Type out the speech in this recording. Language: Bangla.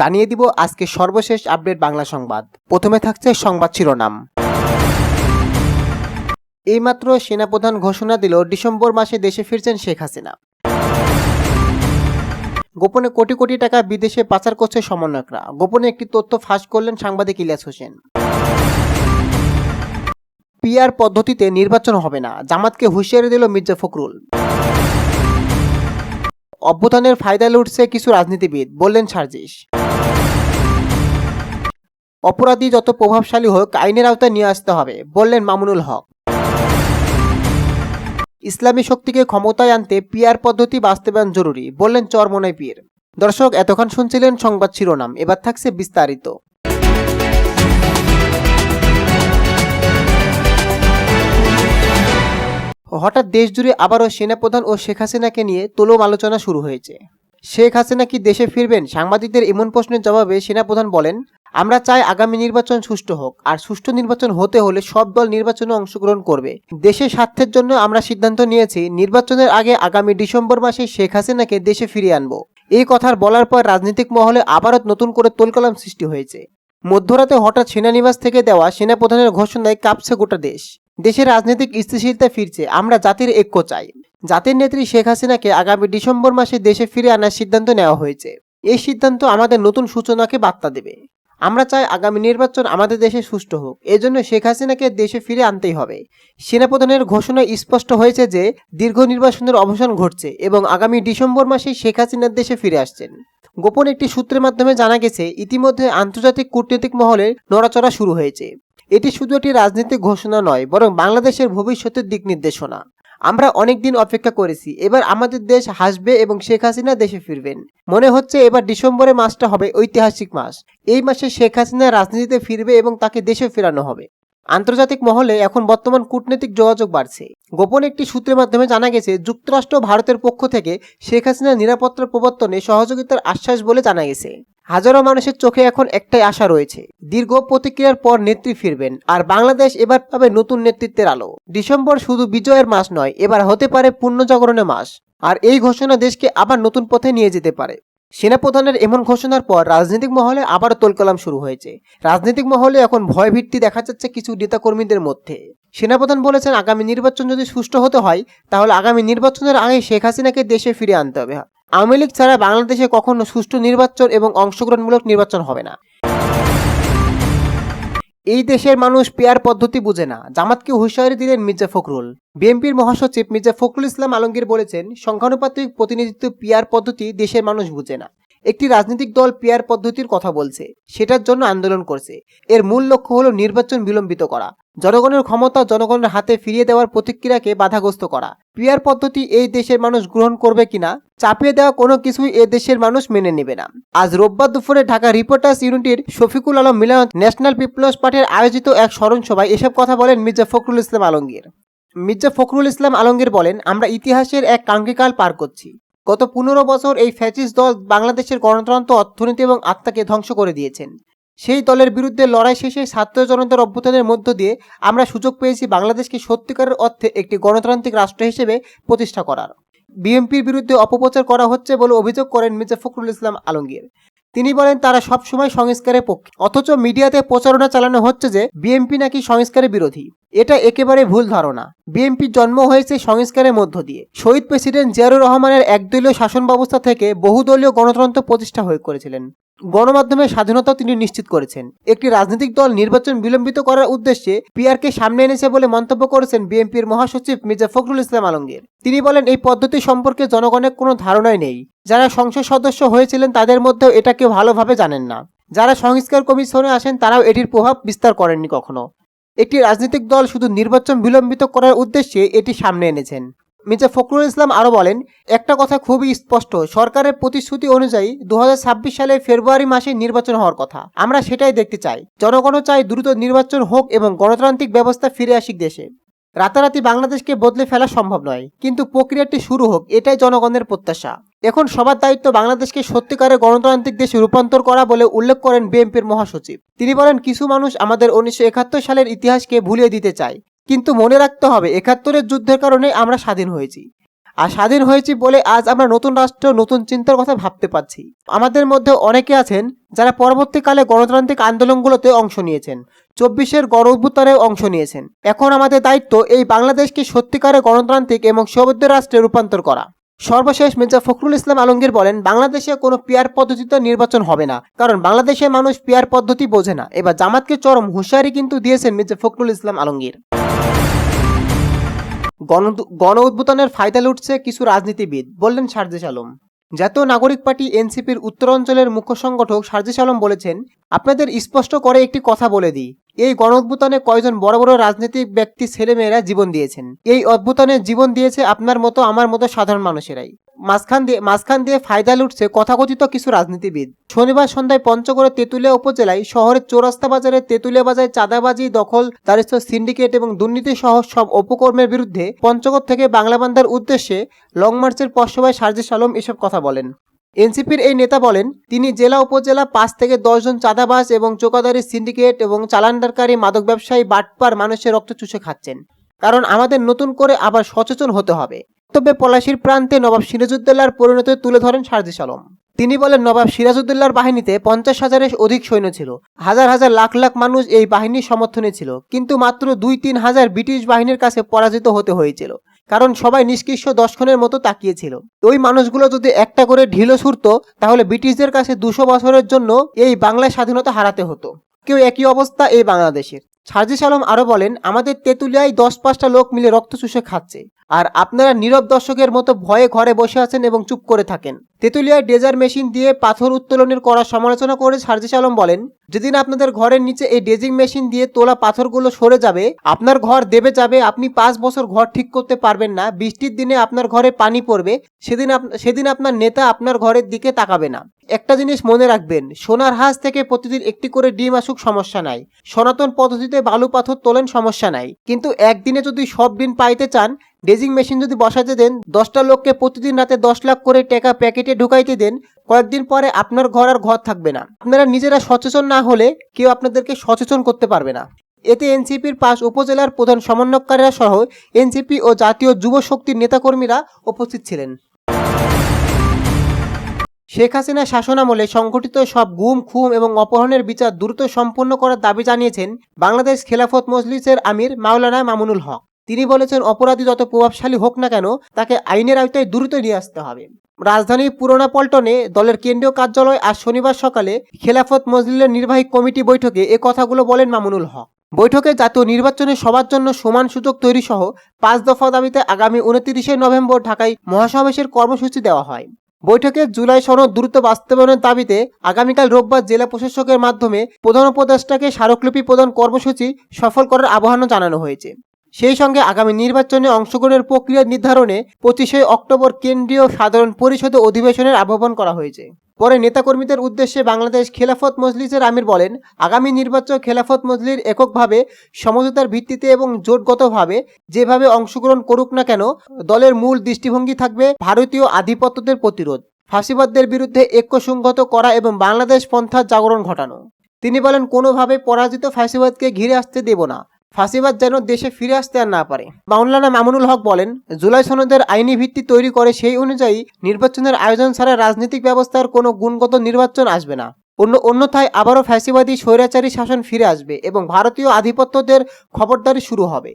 জানিয়ে দিব আজকে সর্বশেষ আপডেট বাংলা সংবাদ। প্রথমে থাকছে সংবাদ শিরোনাম। এইমাত্র সেনাপ্রধান ঘোষণা দিল, ডিসেম্বর মাসে দেশে ফিরছেন শেখ হাসিনা। গোপনে কোটি কোটি টাকা বিদেশে পাচার করছে সমন্বয়করা। গোপনে একটি তথ্য ফাঁস করলেন সাংবাদিক ইলিয়াস হোসেন। পিআর পদ্ধতিতে নির্বাচন হবে না, জামাতকে হুঁশিয়ারি দিল মির্জা ফখরুল। অভ্যুত্থানের ফায়দা লুটছে কিছু রাজনীতিবিদ, বললেন সার্জিস। অপরাধী যত প্রভাবশালী হোক, আইনের আওতায় নিয়ে আসতে হবে, বললেন মামুনুল হক। ইসলামী শক্তিকে ক্ষমতায় আনতে পিয়ার পদ্ধতি বাস্তবায়ন জরুরি, বললেন চরমনাই পীর। দর্শক, এতক্ষণ শুনছিলেন সংবাদ শিরোনাম, এবার থাকছে বিস্তারিত। হঠাৎ দেশ জুড়ে আবারও সেনাপ্রধান ও শেখ হাসিনাকে নিয়ে তোলম আলোচনা শুরু হয়েছে। শেখ হাসিনা কি দেশে ফিরবেন? সাংবাদিকদের এমন প্রশ্নের জবাবে সেনাপ্রধান বলেন, আমরা চাই আগামী নির্বাচন সুষ্ঠু হোক, আর সুষ্ঠু নির্বাচন হতে হলে সব দল নির্বাচনে অংশগ্রহণ করবে। দেশের স্বার্থের জন্য আমরা সিদ্ধান্ত নিয়েছি, নির্বাচনের আগে আগামী ডিসেম্বর মাসে শেখ হাসিনাকে দেশে ফিরিয়ে আনব। এই কথার বলার পর রাজনৈতিক মহলে আবারও নতুন করে তোলকলাম সৃষ্টি হয়েছে। মধ্যরাতে হঠাৎ সেনানিবাস থেকে দেওয়া সেনাপ্রধানের ঘোষণায় কাঁপছে গোটা দেশ। দেশের রাজনৈতিক স্থিতিশীলতা ফিরছে, আমরা জাতির ঐক্য চাই। জাতির নেত্রী শেখ হাসিনাকে আগামী ডিসেম্বর মাসে দেশে ফিরে আনার সিদ্ধান্ত নেওয়া হয়েছে। এই সিদ্ধান্ত আমাদের নতুন সূচনাকে বার্তা দেবে। আমরা চাই আগামী নির্বাচন আমাদের দেশে সুষ্ঠু হোক। এজন্য শেখ হাসিনাকে দেশে ফিরে আনতেই হবে। সেনাপ্রধানের ঘোষণা স্পষ্ট হয়েছে যে, দীর্ঘ নির্বাচনের অবসান ঘটছে এবং আগামী ডিসেম্বর মাসে শেখ হাসিনার দেশে ফিরে আসছেন। গোপন একটি সূত্রের মাধ্যমে জানা গেছে, ইতিমধ্যে আন্তর্জাতিক কূটনৈতিক মহলে নড়াচড়া শুরু হয়েছে। এটি শুধু একটি রাজনৈতিক ঘোষণা নয়, বরং বাংলাদেশের ভবিষ্যতের দিক নির্দেশনা। আমরা অনেক দিন অপেক্ষা করেছি, এবার আমাদের দেশ হাসবে এবং শেখ হাসিনা দেশে ফিরবেন। মনে হচ্ছে এবার ডিসেম্বরে মাসটা হবে ঐতিহাসিক মাস। এই মাসে শেখ হাসিনা রাজনীতিতে ফিরবে এবং তাকে দেশে ফেরানো হবে। আন্তর্জাতিক মহলে এখন বর্তমান কূটনৈতিক যোগাযোগ বাড়ছে। গোপন একটি সূত্রের মাধ্যমে জানা গেছে, যুক্তরাষ্ট্র ভারতের পক্ষ থেকে শেখ হাসিনার নিরাপত্তার প্রবর্তনে সহযোগিতার আশ্বাস বলে জানা গেছে। হাজারো মানুষের চোখে এখন একটাই আশা রয়েছে। দীর্ঘ প্রতিক্রিয়ার পর নেত্রী ফিরবেন, আর বাংলাদেশ এবার পাবে নতুন নেতৃত্বের আলো। ডিসেম্বর শুধু বিজয়ের মাস নয়, এবার হতে পারে পুণ্যজাগরণের মাস। আর এই ঘোষণা দেশকে আবার নতুন পথে নিয়ে যেতে পারে। সেনাপ্রধানের এমন ঘোষণার পর রাজনৈতিক মহলে আবারও তোলকালাম শুরু হয়েছে। রাজনৈতিক মহলে এখন ভয় ভিত্তি দেখা যাচ্ছে কিছু নেতাকর্মীদের মধ্যে। সেনাপ্রধান বলেছেন, আগামী নির্বাচন যদি সুষ্ঠু হতে হয়, তাহলে আগামী নির্বাচনের আগে শেখ হাসিনাকে দেশে ফিরে আনতে হবে। আওয়ামী লীগ ছাড়া বাংলাদেশে কখনো সুষ্ঠু নির্বাচন এবং অংশগ্রহণমূলক নির্বাচন হবে না। এই দেশের মানুষ পেয়ার পদ্ধতি বুঝে না। জামাতকে হুঁশিয়ারি দিলেন মির্জা ফখরুল। বিএনপির মহাসচিব মির্জা ফখরুল ইসলাম আলমগীর বলেছেন, সংখ্যানুপাতিক প্রতিনিধিত্ব পিয়ার পদ্ধতি দেশের মানুষ বুঝে না। একটি রাজনৈতিক দল পিয়ার পদ্ধতির কথা বলছে, সেটার জন্য আন্দোলন করছে। এর মূল লক্ষ্য হলো নির্বাচন বিলম্বিত করা। জনগণের ক্ষমতা জনগণের হাতে ফিরিয়ে দেওয়ার প্রতিক্রিয়াকে বাধাগ্রস্ত করা। পিয়ার পদ্ধতি এই দেশের মানুষ গ্রহণ করবে কিনা, চাপিয়ে দেওয়া কোনো কিছুই এ দেশের মানুষ মেনে নেবে না। আজ রোববার দুপুরে ঢাকা রিপোর্টার্স ইউনিটির শফিকুল আলম মিলায়ত ন্যাশনাল পিপলস পার্টির আয়োজিত এক স্মরণ সভায় এসব কথা বলেন মির্জা ফখরুল ইসলাম আলমগীর। মির্জা ফখরুল ইসলাম আলমগীর বলেন, আমরা ইতিহাসের এক কাঙ্ক্ষিকাল পার করছি। গত পনেরো বছর এই ফ্যাসিস দল বাংলাদেশের গণতন্ত্র, অর্থনীতি এবং আত্মাকে ধ্বংস করে দিয়েছেন। সেই দলের বিরুদ্ধে লড়াই শেষে ছাত্র জনতার অভ্যুত্থানের মধ্য দিয়ে আমরা সুযোগ পেয়েছি বাংলাদেশকে সত্যিকারের অর্থে একটি গণতান্ত্রিক রাষ্ট্র হিসেবে প্রতিষ্ঠা করার। বিএনপির বিরুদ্ধে অপপ্রচার করা হচ্ছে বলে অভিযোগ করেন মির্জা ফখরুল ইসলাম আলমগীর। তিনি বলেন তারা সবসময় সংস্কারের পক্ষে। অথচ মিডিয়াতে প্রচারণা চালানো হচ্ছে যে বিএনপি নাকি সংস্কারের বিরোধী। এটা একেবারে ভুল ধারণা। বিএনপির জন্ম হয়েছে সংস্কারের মধ্য দিয়ে। শহীদ প্রেসিডেন্ট জিয়ারুর রহমানের একদলীয় শাসন ব্যবস্থা থেকে বহুদলীয় গণতন্ত্র প্রতিষ্ঠা হয়ে করেছিলেন। গণমাধ্যমের স্বাধীনতা তিনি নিশ্চিত করেছেন। একটি রাজনৈতিক দল নির্বাচন বিলম্বিত করার উদ্দেশ্যে পিআরকে সামনে এনেছে বলে মন্তব্য করেছেন বিএনপির মহাসচিব মির্জা ফখরুল ইসলাম আলমগীর। তিনি বলেন, এই পদ্ধতি সম্পর্কে জনগণের কোনো ধারণাই নেই। যারা সংসদ সদস্য হয়েছিলেন তাদের মধ্যেও এটাকে ভালোভাবে জানেন না। যারা সংস্কার কমিশনে আসেন তারাও এটির প্রভাব বিস্তার করেননি কখনো। একটি রাজনৈতিক দল শুধু নির্বাচন বিলম্বিত করার উদ্দেশ্যে এটি সামনে এনেছেন। মির্জা ফখরুল ইসলাম আরও বলেন, একটা কথা খুবই স্পষ্ট, সরকারের প্রতিশ্রুতি অনুযায়ী দু সালের ফেব্রুয়ারি মাসে নির্বাচন হওয়ার কথা। আমরা সেটাই দেখতে চাই। জনগণও চাই দ্রুত নির্বাচন হোক এবং গণতান্ত্রিক ব্যবস্থা ফিরে আসিক দেশে। রাতারাতি বাংলাদেশকে বদলে ফেলা সম্ভব নয়, কিন্তু প্রক্রিয়াটি শুরু হোক, এটাই জনগণের প্রত্যাশা। এখন সবার দায়িত্ব বাংলাদেশকে সত্যিকারের গণতান্ত্রিক দেশে রূপান্তর করা বলে উল্লেখ করেন বিএনপির মহাসচিব। তিনি বলেন, কিছু মানুষ আমাদের উনিশশো একাত্তর সালের ইতিহাসকে ভুলিয়ে দিতে চায়। কিন্তু মনে রাখতে হবে, একাত্তরের যুদ্ধের কারণে আমরা স্বাধীন হয়েছি। আর স্বাধীন হয়েছি বলে আজ আমরা নতুন রাষ্ট্র, নতুন চিন্তার কথা ভাবতে পারছি। আমাদের মধ্যে অনেকে আছেন যারা পরবর্তীকালে গণতান্ত্রিক আন্দোলনগুলোতে অংশ নিয়েছেন, চব্বিশের গণ অভ্যুত্থানে অংশ নিয়েছেন। এখন আমাদের দায়িত্ব এই বাংলাদেশকে সত্যিকারের গণতান্ত্রিক এবং সৌবদ্ধ রাষ্ট্রে রূপান্তর করা। সর্বশেষ মির্জা ফখরুল ইসলাম আলমগীর বলেন, বাংলাদেশে কোনো পিয়ার পদ্ধতিতে নির্বাচন হবে না, কারণ বাংলাদেশের মানুষ পিয়ার পদ্ধতি বোঝে না। এবার জামাতকে চরম হুঁশিয়ারি কিন্তু দিয়েছেন মির্জা ফখরুল ইসলাম আলমগীর। গণ উদ্বোধনের ফায়দা লুটছে কিছু রাজনীতিবিদ, বললেন সারজেস আলম। জাতীয় নাগরিক পার্টি এনসিপির উত্তরাঞ্চলের মুখ্য সংগঠক সারজেস আলম বলেছেন, আপনাদের স্পষ্ট করে একটি কথা বলে দিই। এই গণ অভ্যুত্থানে কয়জন বড় বড় রাজনৈতিক ব্যক্তি ছেলেমেয়েরা জীবন দিয়েছেন। এই অভ্যুত্থানে জীবন দিয়েছে আপনার মতো, আমার মতো সাধারণ মানুষেরাই। মাঝখান দিয়ে মাঝখান দিয়ে ফায়দা লুটছে কথাকথিত কিছু রাজনীতিবিদ। শনিবার সন্ধ্যায় পঞ্চগড়ের তেঁতুলিয়া উপজেলায় শহরের চৌরাস্তা বাজারে তেঁতুলিয়া বাজারে চাঁদাবাজি, দখল দারিদ্র সিন্ডিকেট এবং দুর্নীতি সহ সব অপকর্মের বিরুদ্ধে পঞ্চগড় থেকে বাংলা বান্ধার উদ্দেশ্যে লং মার্চের পশ্চবায় সার্জিস আলম এসব কথা বলেন। এনসিপির এই নেতা বলেন, তিনি জেলা উপজেলা পাঁচ থেকে দশজন চাঁদাবাজ এবং চোকাদারি, সিন্ডিকেট এবং চালানদারকারী মাদক ব্যবসায়ী বাটপার মানুষের রক্ত চুষে খাচ্ছেন। কারণ আমাদের নতুন করে আবার সচেতন হতে হবে। তবে পলাশির প্রান্তে নবাব সিরাজউদ্দৌলার পরিণতি তুলে ধরেন সারজিস আলম তিনি বলেন, নবাব সিরাজউদ্দৌলার বাহিনীতে পঞ্চাশ হাজারের অধিক সৈন্য ছিল। হাজার হাজার লাখ লাখ মানুষ এই বাহিনীর সমর্থনে ছিল। কিন্তু মাত্র দুই তিন হাজার ব্রিটিশ বাহিনীর কাছে পরাজিত হতে হয়েছিল। কারণ সবাই নিষ্কৃষ্ট দশক্ষণের মতো তাকিয়েছিল। ওই মানুষগুলো যদি একটা করে ঢিলো ছুড়তো, তাহলে ব্রিটিশদের কাছে দুশো বছরের জন্য এই বাংলায় স্বাধীনতা হারাতে হতো। কেউ একই অবস্থা এই বাংলাদেশের। সার্জিস আলম আরও বলেন, আমাদের তেঁতুলিয়ায় দশ পাঁচটা লোক মিলে রক্ত চুষে খাচ্ছে। আর আপনারা নীরব দর্শকের মতো ভয়ে ঘরে বসে আছেন এবং চুপ করে থাকেন। তেঁতুলিয়ায় ডেজার মেশিন দিয়ে পাথর উত্তোলনের করা সমালোচনা করে সার্জিস আলম বলেন, যেদিন আপনাদের ঘরের নিচে এই ডেজিং মেশিন দিয়ে তোলা পাথরগুলো সরে যাবে, আপনার ঘর দেবে যাবে, আপনি পাঁচ বছর ঘর ঠিক করতে পারবেন না, বৃষ্টির দিনে আপনার ঘরে পানি পড়বে, সেদিন সেদিন আপনার নেতা আপনার ঘরের দিকে তাকাবে না। একটা জিনিস মনে রাখবেন, সোনার হাঁস থেকে প্রতিদিন একটি করে ডিম আসুক সমস্যা নাই। সনাতন পদ্ধতিতে বালু পাথর তোলেন সমস্যা নাই। কিন্তু একদিনে যদি সব দিন পাইতে চান ডেজিং মেশিন যদি বসাতে দেন, দশটা লোককে প্রতিদিন রাতে দশ লাখ করে টাকা প্যাকেটে ঢুকাইতে দেন, কয়েকদিন পরে আপনার ঘর আর ঘর থাকবে না। আপনারা নিজেরা সচেতন না হলে কেউ আপনাদেরকে সচেতন করতে পারবে না। এতে এনসিপির পাঁচ উপজেলার প্রধান সমন্বয়কারীরা সহ এনসিপি ও জাতীয় যুব শক্তির নেতাকর্মীরা উপস্থিত ছিলেন। শেখ হাসিনা শাসনামলে সংঘটিত সব গুম খুম এবং অপহরণের বিচার দ্রুত সম্পন্ন করার দাবি জানিয়েছেন বাংলাদেশ খেলাফত মজলিসের আমির মাওলানা মামুনুল হক। তিনি বলেছেন, অপরাধী যত প্রভাবশালী হোক না কেন, তাকে আইনের আওতায় দ্রুত নিয়ে আসতে হবে। রাজধানীর পুরোনা পল্টনে দলের কেন্দ্রীয় কার্যালয় আজ শনিবার সকালে খেলাফত মজলিলের নির্বাহী কমিটি বৈঠকে এ কথাগুলো বলেন মামুনুল হক। বৈঠকে জাতীয় নির্বাচনে সবার জন্য সমান সুযোগ তৈরি সহ পাঁচ দফা দাবিতে আগামী উনত্রিশে নভেম্বর ঢাকায় মহাসমাবেশের কর্মসূচি দেওয়া হয়। বৈঠকে জুলাই সনদ দ্রুত বাস্তবায়নের দাবিতে আগামীকাল রোববার জেলা প্রশাসকের মাধ্যমে প্রধান উপদেষ্টাকে স্মারকলিপি প্রদান কর্মসূচি সফল করার আহ্বানও জানানো হয়েছে। সেই সঙ্গে আগামী নির্বাচনে অংশগ্রহণের প্রক্রিয়া নির্ধারণে পঁচিশে অক্টোবর কেন্দ্রীয় সাধারণ পরিষদে অধিবেশনের আহ্বান করা হয়েছে। পরে নেতাকর্মীদের উদ্দেশ্যে বাংলাদেশ খেলাফত মজলিসের আমির বলেন, আগামী নির্বাচন খেলাফত মজলির এককভাবে সমঝোতার ভিত্তিতে এবং জোটগতভাবে যেভাবে অংশগ্রহণ করুক না কেন, দলের মূল দৃষ্টিভঙ্গি থাকবে ভারতীয় আধিপত্যদের প্রতিরোধ, ফাঁসিবাদদের বিরুদ্ধে ঐক্যসংহত করা এবং বাংলাদেশ পন্থার জাগরণ ঘটানো। তিনি বলেন, কোনোভাবে পরাজিত ফাঁসিবাদকে ঘিরে আসতে দেব না। ফাঁসিবাদ যেন দেশে ফিরে আসতে আর না পারে। মাওলানা মামুনুল হক বলেন, জুলাই সনদের আইনি ভিত্তি তৈরি করে সেই অনুযায়ী নির্বাচনের আয়োজন ছাড়া রাজনৈতিক ব্যবস্থার কোনো গুণগত নির্বাচন আসবে না। অন্য, অন্যথায় আবারও ফ্যাসিবাদী স্বৈরাচারী শাসন ফিরে আসবে এবং ভারতীয় আধিপত্যদের খবরদারি শুরু হবে।